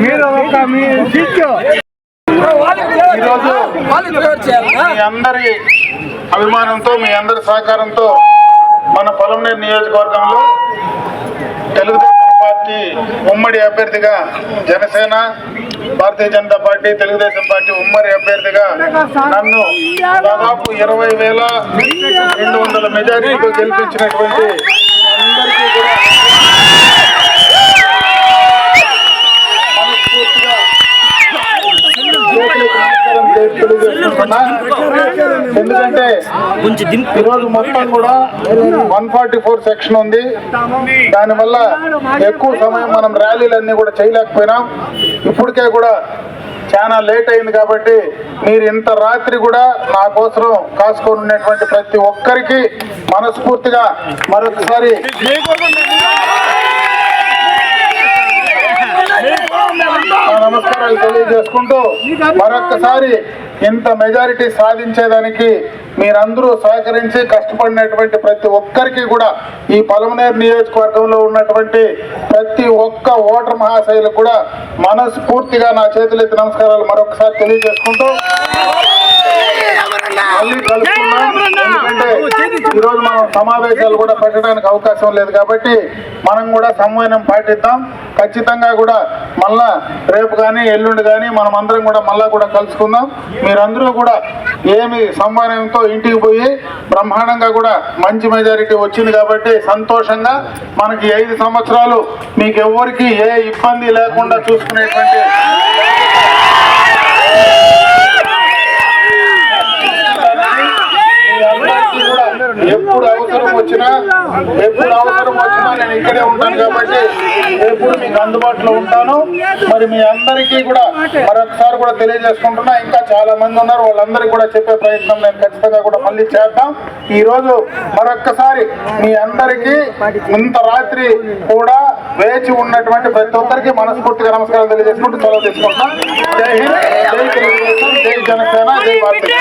మీరు ఒక మీ ఈరోజు మీ అందరి అభిమానంతో మీ అందరి సహకారంతో మన పొలంనేరు నియోజకవర్గంలో తెలుగుదేశం పార్టీ ఉమ్మడి అభ్యర్థిగా జనసేన భారతీయ జనతా పార్టీ తెలుగుదేశం పార్టీ ఉమ్మడి అభ్యర్థిగా నన్ను దాదాపు ఇరవై వేల రెండు వందల మెజారిటీతో గెలిపించినటువంటి అందరికీ కూడా మనస్ఫూర్తిగా చేతులకు నమస్కారం చేసి తెలియజేసుకుంటున్నా. ఎందుకంటే ఈరోజు మొత్తం కూడా వన్ ఫార్టీ ఫోర్ సెక్షన్ ఉంది. దానివల్ల ఎక్కువ సమయం మనం ర్యాలీలన్నీ కూడా చేయలేకపోయినాం. ఇప్పటికే కూడా చాలా లేట్ అయింది కాబట్టి మీరు ఇంత రాత్రి కూడా నా కోసం కాసుకొని ఉన్నటువంటి ప్రతి ఒక్కరికి మనస్ఫూర్తిగా మరొకసారి నమస్కారాలు తెలియజేసుకుంటూ మరొక్కసారి ఇంత మెజారిటీ సాధించేదానికి మీరందరూ సహకరించి కష్టపడినటువంటి ప్రతి ఒక్కరికి కూడా ఈ పలమనేరు నియోజకవర్గంలో ఉన్నటువంటి ప్రతి ఒక్క ఓటర్ మహాశైలకు కూడా మనస్ఫూర్తిగా నా చేతులెత్తి నమస్కారాలు మరొకసారి తెలియజేసుకుంటూ మళ్ళీ కలుసుకున్నాం ఎందుకంటే ఈరోజు మనం సమావేశాలు కూడా పెట్టడానికి అవకాశం లేదు కాబట్టి మనం కూడా సమన్వయం పాటిద్దాం. ఖచ్చితంగా కూడా మళ్ళా రేపు కానీ ఎల్లుండి కానీ మనం అందరం కూడా మళ్ళా కూడా కలుసుకుందాం. మీరందరూ కూడా ఏమి సమన్వయంతో ఇంటికి పోయి బ్రహ్మాండంగా కూడా మంచి మెజారిటీ వచ్చింది కాబట్టి సంతోషంగా మనకి ఐదు సంవత్సరాలు మీకు ఎవరికి ఏ ఇబ్బంది లేకుండా చూసుకునేటువంటి కూడా ఎప్పుడు అవసరం వచ్చినా ఎప్పుడు అవసరం వచ్చినా నేను ఇక్కడే ఉంటాను కాబట్టి ఎప్పుడు మీకు అందుబాటులో ఉంటాను. మరి మీ అందరికీ కూడా మరొకసారి కూడా తెలియజేసుకుంటున్నా ఇంకా చాలా మంది ఉన్నారు. వాళ్ళందరికీ కూడా చెప్పే ప్రయత్నం నేను ఖచ్చితంగా కూడా మళ్ళీ చేద్దాం. ఈ రోజు మరొక్కసారి మీ అందరికీ ఇంత రాత్రి కూడా వేచి ఉన్నటువంటి ప్రతి ఒక్కరికి మనస్ఫూర్తిగా నమస్కారం తెలియజేసుకుంటూ సెలవు తీసుకుంటున్నాం. జై హింద్ జై తెలుగుదేశం జై జనసేన జై భారతీయ